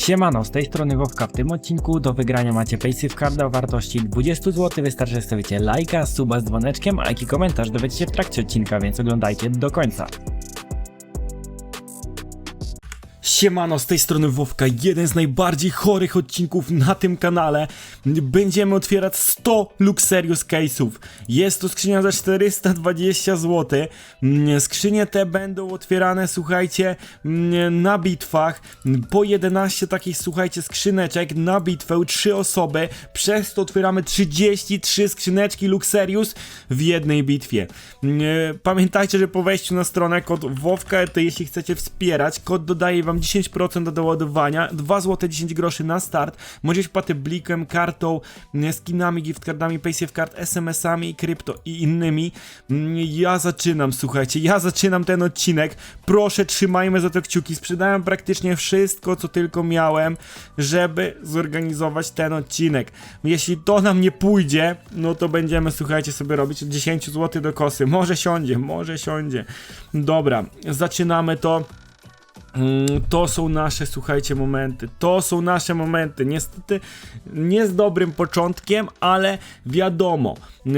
Siemano, z tej strony Wowka. W tym odcinku do wygrania macie Paysafe Card o wartości 20 zł. Wystarczy, że lajka, suba z dzwoneczkiem, a jaki komentarz dowiecie się w trakcie odcinka, więc oglądajcie do końca. Siemano, z tej strony Wowka, jeden z najbardziej chorych odcinków na tym kanale. Będziemy otwierać 100 Luxerius case'ów. Jest to skrzynia za 420 zł. Mm, Skrzynie te będą otwierane, słuchajcie, mm, na bitwach. Po 11 takich, słuchajcie, skrzyneczek na bitwę, 3 osoby. Przez to otwieramy 33 skrzyneczki Luxerius w jednej bitwie. Mm, Pamiętajcie, że po wejściu na stronę kod WOWKA, to jeśli chcecie wspierać, kod dodaje wam 10% do doładowania, 2 zł 10 groszy na start. Możecie płatę blikiem, kartą, mm, skinami, giftcardami, paysafe card, SMS-ami, krypto i innymi. Mm, Ja zaczynam, słuchajcie, ja zaczynam ten odcinek. Proszę, trzymajmy za to kciuki. Sprzedałem praktycznie wszystko, co tylko miałem, żeby zorganizować ten odcinek. Jeśli to nam nie pójdzie, no to będziemy, słuchajcie, sobie robić od 10 zł do kosy. Może siądzie, może siądzie. Dobra, zaczynamy to. Mm, To są nasze, słuchajcie, momenty. To są nasze momenty. Niestety nie z dobrym początkiem, ale wiadomo,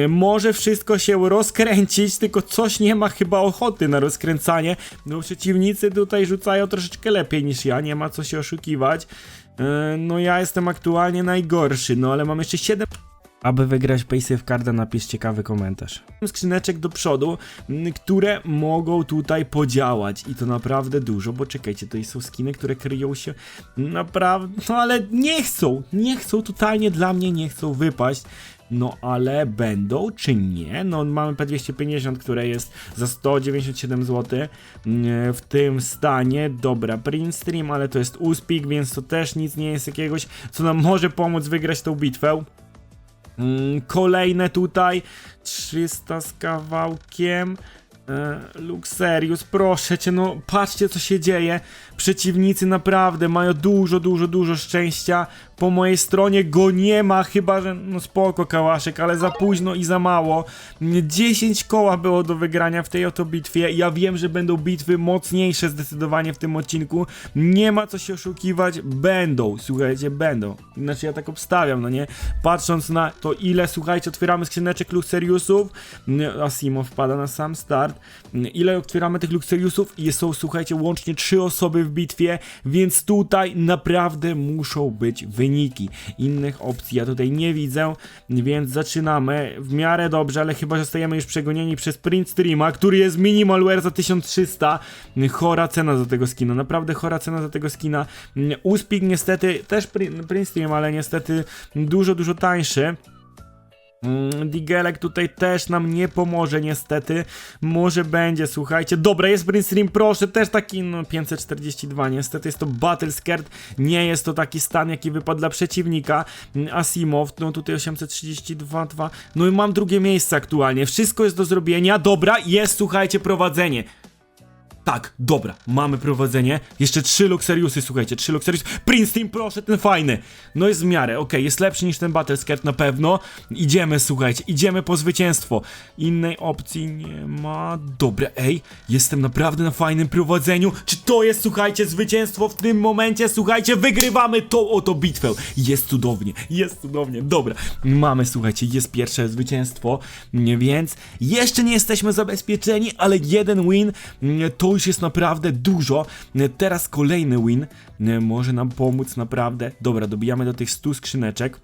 może wszystko się rozkręcić, tylko coś nie ma chyba ochoty na rozkręcanie. No przeciwnicy tutaj rzucają troszeczkę lepiej niż ja, nie ma co się oszukiwać. Y, No ja jestem aktualnie najgorszy, no ale mam jeszcze 7 aby wygrać Paysafe Carda napisz ciekawy komentarz. Skrzyneczek do przodu, m, które mogą tutaj podziałać i to naprawdę dużo, bo czekajcie, to są skiny, które kryją się naprawdę, no ale nie chcą, nie chcą, totalnie dla mnie nie chcą wypaść. No ale będą czy nie? No mamy P250, które jest za 197 zł mm, w tym stanie. Dobra, Print Stream, ale to jest Uspik, więc to też nic nie jest jakiegoś, co nam może pomóc wygrać tą bitwę. Mm, Kolejne tutaj 300 z kawałkiem. E, Luxerius, proszę cię, no patrzcie co się dzieje. Przeciwnicy naprawdę mają dużo, dużo, dużo szczęścia. Po mojej stronie go nie ma, chyba że no spoko kałaszek, ale za późno i za mało. Mm, 10 koła było do wygrania w tej oto bitwie. Ja wiem, że będą bitwy mocniejsze zdecydowanie w tym odcinku. Nie ma co się oszukiwać, będą, słuchajcie, będą. Znaczy ja tak obstawiam, no nie? Patrząc na to ile, słuchajcie, otwieramy skrzyneczek Luxeriusów, Asimo wpada na sam start, ile otwieramy tych Luxeriusów i są, słuchajcie, łącznie 3 osoby w bitwie, więc tutaj naprawdę muszą być wyniki. Innych opcji ja tutaj nie widzę, więc zaczynamy w miarę dobrze, ale chyba zostajemy już przegonieni przez Print Streama, który jest minimalware za 1300. Chora cena za tego skina, naprawdę chora cena za tego skina. Uspik niestety też Print Stream, ale niestety dużo, dużo tańszy. Mm, Digelek tutaj też nam nie pomoże niestety. Może będzie, słuchajcie. Dobra, jest Prince Stream, proszę, też taki no 542. Niestety jest to Battle Scared. Nie jest to taki stan, jaki wypadł dla przeciwnika. Mm, Asimov, no tutaj 832, 2. No i mam drugie miejsce aktualnie. Wszystko jest do zrobienia. Dobra, jest, słuchajcie, prowadzenie. Tak, dobra, mamy prowadzenie. Jeszcze trzy Luxeriusy, słuchajcie, trzy Luxeriusy. Prince Team, proszę, ten fajny. No jest w miarę, okej, jest lepszy niż ten Battle Skirt na pewno. Idziemy, słuchajcie, idziemy po zwycięstwo. Innej opcji nie ma. Dobra, ej, jestem naprawdę na fajnym prowadzeniu. Czy to jest, słuchajcie, zwycięstwo w tym momencie? Słuchajcie, wygrywamy tą oto bitwę. Jest cudownie, jest cudownie. Dobra, mamy, słuchajcie, jest pierwsze zwycięstwo, więc jeszcze nie jesteśmy zabezpieczeni, ale jeden win mm, już jest naprawdę dużo. Teraz kolejny win. Może nam pomóc naprawdę. Dobra, dobijamy do tych 100 skrzyneczek.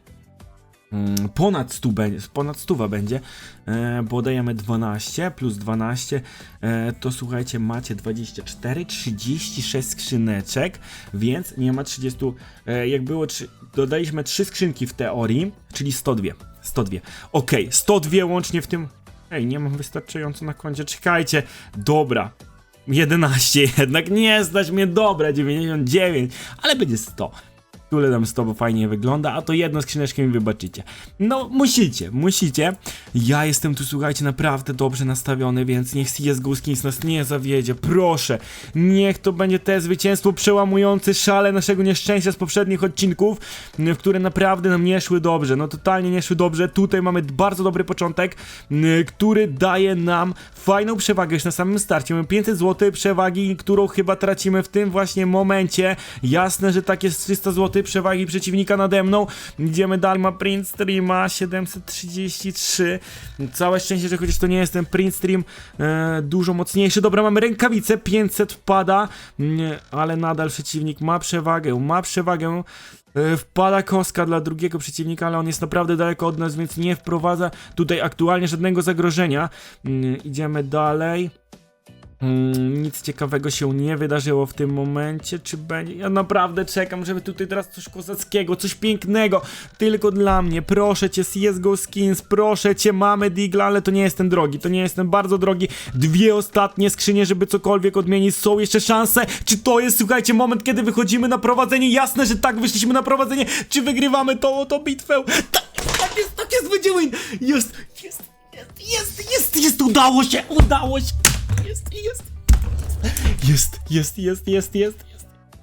Mm, Ponad 100 będzie, ponad 100 będzie, e, bo dajemy 12 plus 12, e, to słuchajcie, macie 24, 36 skrzyneczek, więc nie ma 30, e, jak było, dodaliśmy 3 skrzynki w teorii, czyli 102, 102, okej, 102 łącznie w tym, ej, nie mam wystarczająco na koncie, czekajcie, dobra, 11 jednak, nie stać mnie, dobra, 99, ale będzie 100. Tule tam z tobą fajnie wygląda, a to jedno skrzyneczkę mi wybaczycie. No, musicie, musicie. Ja jestem tu, słuchajcie, naprawdę dobrze nastawiony, więc niech CSGO Skins nas nie zawiedzie, proszę. Niech to będzie te zwycięstwo przełamujące szale naszego nieszczęścia z poprzednich odcinków, które naprawdę nam nie szły dobrze. No, totalnie nie szły dobrze. Tutaj mamy bardzo dobry początek, który daje nam fajną przewagę już na samym starcie. Mamy 500 zł przewagi, którą chyba tracimy w tym właśnie momencie. Jasne, że tak jest 300 zł przewagi przeciwnika nade mną. Idziemy dalej, ma print streama 733. Całe szczęście, że chociaż to nie jest ten print stream e, dużo mocniejszy. Dobra, mamy rękawice, 500 wpada, nie, ale nadal przeciwnik ma przewagę, ma przewagę. E, Wpada kostka dla drugiego przeciwnika, ale on jest naprawdę daleko od nas, więc nie wprowadza tutaj aktualnie żadnego zagrożenia. Mm, Idziemy dalej. Mm, nic ciekawego się nie wydarzyło w tym momencie, czy będzie? Ja naprawdę czekam, żeby tutaj teraz coś kozackiego, coś pięknego, tylko dla mnie, proszę cię CSGO Skins, proszę cię, mamy Digla, ale to nie jest ten drogi, to nie jest ten bardzo drogi, dwie ostatnie skrzynie, żeby cokolwiek odmienić, są jeszcze szanse, czy to jest, słuchajcie, moment, kiedy wychodzimy na prowadzenie, jasne, że tak, wyszliśmy na prowadzenie, czy wygrywamy tą oto bitwę, tak, tak jest, tak jest, będzie win, jest, jest, jest, jest, jest, jest, udało się, udało się, jest, jest. Jest, jest, jest, jest, jest.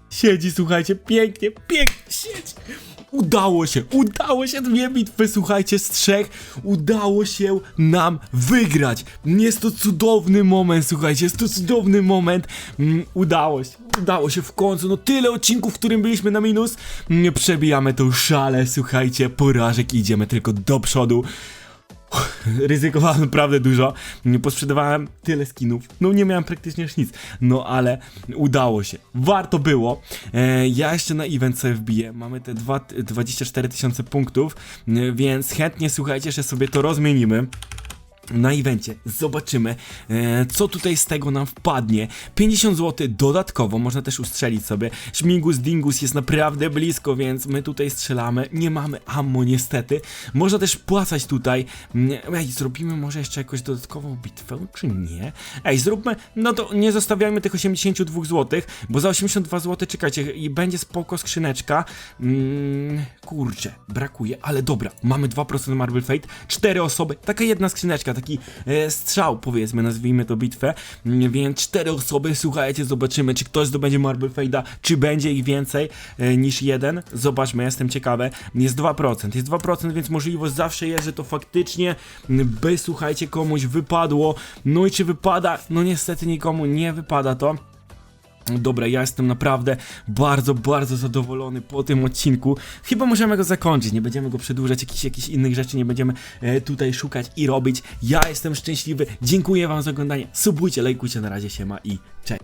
Siedzi, słuchajcie, pięknie, pięknie siedzi. Udało się, udało się dwie bitwy, słuchajcie, z trzech. Udało się nam wygrać. Jest to cudowny moment, słuchajcie, jest to cudowny moment. Mm, udało się, udało się w końcu. No tyle odcinków, w którym byliśmy na minus. Mm, przebijamy tą szalę, słuchajcie, porażek idziemy tylko do przodu. Ryzykowałem naprawdę dużo. Nie posprzedawałem tyle skinów. No nie miałem praktycznie już nic. No ale udało się. Warto było. E, ja jeszcze na event sobie wbiję. Mamy te dwa, 24 tysiące punktów, więc chętnie słuchajcie, że sobie to rozmienimy na evencie. Zobaczymy, e, co tutaj z tego nam wpadnie. 50 zł dodatkowo, można też ustrzelić sobie. Śmigus Dingus jest naprawdę blisko, więc my tutaj strzelamy. Nie mamy ammo niestety. Można też płacać tutaj. Mm, Ej, zrobimy może jeszcze jakąś dodatkową bitwę, czy nie? Ej, zróbmy, no to nie zostawiajmy tych 82 zł, bo za 82 zł, czekajcie, i będzie spoko skrzyneczka. Mm, kurczę, brakuje, ale dobra, mamy 2% Marble Fate, 4 osoby, taka jedna skrzyneczka, taki e, strzał, powiedzmy, nazwijmy to bitwę, Mm, więc 4 osoby, słuchajcie, zobaczymy, czy ktoś zdobędzie Marble Fate'a, czy będzie ich więcej e, niż jeden. Zobaczmy, jestem ciekawy. Jest 2%, jest 2%, więc możliwość zawsze jest, że to faktycznie mm, by, słuchajcie, komuś wypadło. No i czy wypada? No niestety nikomu nie wypada to. Dobra, ja jestem naprawdę bardzo, bardzo zadowolony po tym odcinku. Chyba możemy go zakończyć, nie będziemy go przedłużać, jakichś, jakichś innych rzeczy nie będziemy e, tutaj szukać i robić. Ja jestem szczęśliwy, dziękuję wam za oglądanie, subujcie, lajkujcie, na razie się ma i cześć.